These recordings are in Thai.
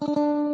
you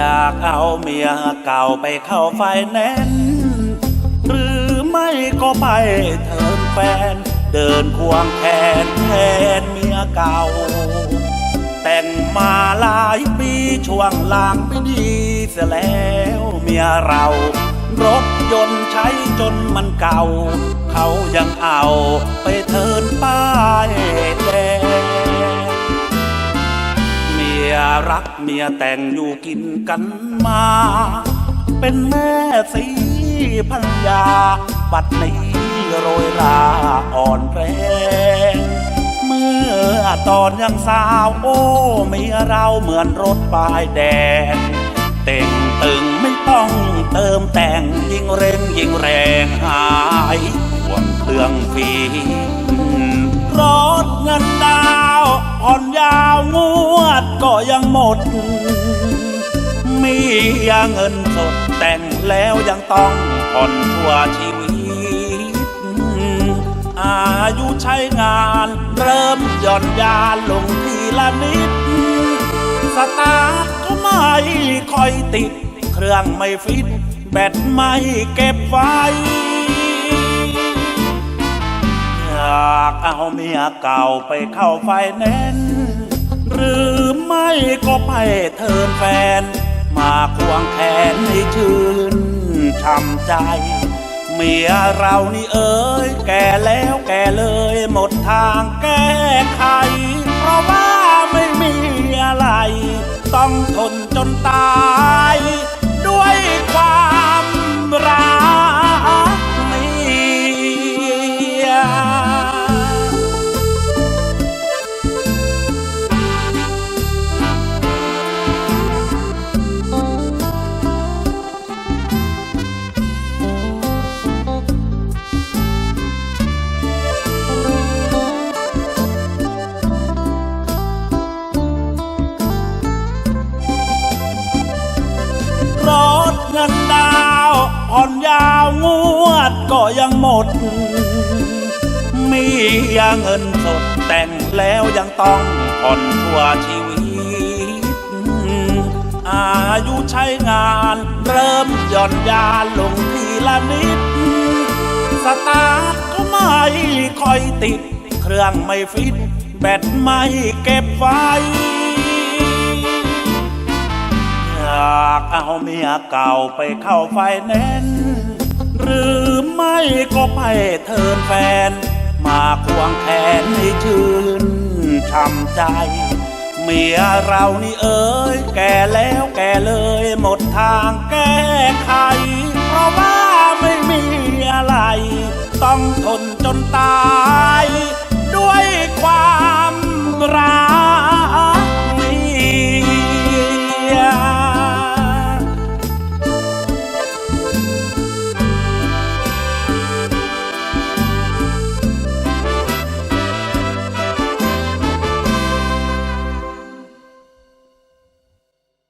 อยากเอาเมียเก่าไปเข้าไฟแนนซ์หรือไม่ก็ไปเทินแฟน เดินควงแขนแทนเมียเก่า แต่งมาหลายปีช่วงหลังไม่ดีเสียแล้วเมียเรา รถยนต์ใช้จนมันเก่า เขายังเอาไปเทินป้ายแดงเมีย รักเมียแต่งอยู่กินกันมา เป็นแม่สีพันยาบัดนี้โรยราอ่อนแรง เมื่อตอนยังสาวโอ้เมียเราเหมือนรถป้ายแดง เต่งตึงไม่ต้องเติมแต่งยิ่งเร่งยิ่งแรงหายห่วงเครื่องฟีรถเงินดาวผ่อนยาวงวดก็ ยังหมด มีเงินสดแต่งแล้วยังต้องผ่อนชั่วชีวิต อายุใช้งานเริ่มหย่อนยานลงทีละนิด สตาร์ทก็ไม่ค่อยติด เครื่องไม่ฟิต แบตไม่เก็บไว้อยากเอาเมียเก่าไปเข้าไฟแนนซ์หรือ ไม่ก็ไปเทินแฟน มาควงแขนให้ชื่นช่ำใจ เมียเรานี่เอ้ยแก่แล้วแก่เลยหมดทางแก้ไข เพราะว่าไม่มีอะไร ต้องทนจนตาย งินดาวผ่อนยาวงวดก็ยังหมด มียาเงินสดแต่งแล้วยังต้องผ่อนชั่วชีวิต อายุใช้งานเริ่มหย่อนยานลงทีละนิด สตาร์ทก็ไม่ค่อยติด เครื่องไม่ฟิต แบตไม่เก็บไว้ากเอาเมียเก่าไปเข้าไฟแนนซ์หรือไม่ก็ไปเทินแฟน มาควงแขนให้ชื่นช่ำใจ เมียเรานี่เอ้ยแก่แล้วแก่เลยหมดทางแก้ไข เพราะว่าไม่มีอะไร ต้องทนจนตาย ด้วยความรัก